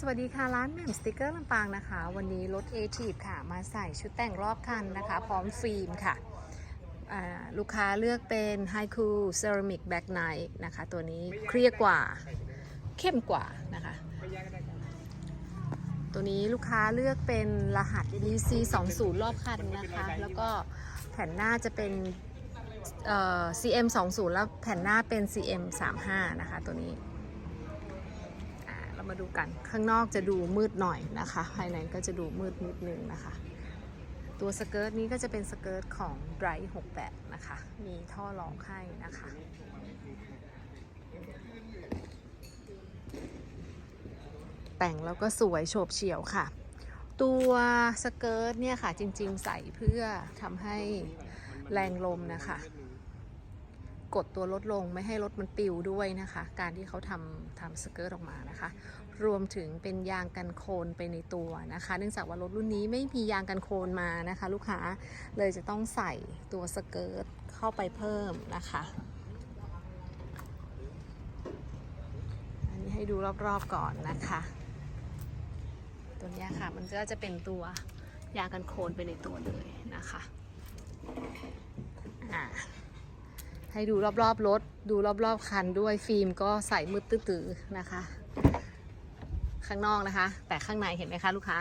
สวัสดีค่ะร้านแหม่มสติกเกอร์ลำปางนะคะ วันนี้รถ a t i v ค่ะ มาใส่ชุดแต่งรอบคันนะคะ พร้อมฟิล์มค่ะ ลูกค้าเลือกเป็น High Cool Ceramic Back Night นะคะ ตัวนี้เคลียร์กว่าเข้มกว่านะคะ ตัวนี้ลูกค้าเลือกเป็นรหัส DC 20รอบคันนะคะ แล้วก็แผ่นหน้าจะเป็นเอ่อ CM 20แล้วแผ่นหน้าเป็น CM 35นะคะ ตัวนี้ มาดูกัน ข้างนอกจะดูมืดหน่อยนะคะ ภายในก็จะดูมืดนิดนึงนะคะ ตัวสเกิร์ตนี้ก็จะเป็นสเกิร์ตของ Bright 68 นะคะ มีท่อรองให้นะคะแต่งแล้วก็สวยโฉบเฉี่ยวค่ะ ตัวสเกิร์ตเนี่ยค่ะจริงๆใส่เพื่อทำให้แรงลมนะคะ กดตัวรถลงไม่ให้รถมันปิวด้วยนะคะ การที่เขาทำทำสเกิร์ตออกมานะคะ รวมถึงเป็นยางกันโคลนไปในตัวนะคะ เนื่องจากว่ารถรุ่นนี้ไม่มียางกันโคลนมานะคะ ลูกค้าเลยจะต้องใส่ตัวสเกิร์ตเข้าไปเพิ่มนะคะอันนี้ให้ดูรอบๆก่อนนะคะ ตัวนี้ค่ะมันก็จะเป็นตัวยางกันโคลนไปในตัวเลยนะคะอ่า ให้ดูรอบๆรถ ดูรอบๆคันด้วยฟิล์มก็ใส่มืดตื้อๆนะคะ ข้างนอกนะคะ แต่ข้างในเห็นไหมคะลูกค้า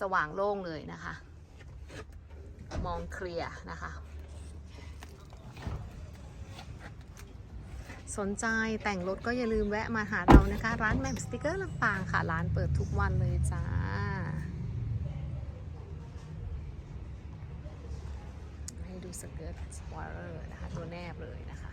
สว่างโล่งเลยนะคะ มองเคลียร์นะคะ สนใจแต่งรถก็อย่าลืมแวะมาหาเรานะคะ ร้านแมมสติกเกอร์ลำปางค่ะ ร้านเปิดทุกวันเลยจ้าให้ดูสเกิร์ตสปอยเลอร์นะคะตัวแนบเลยนะคะ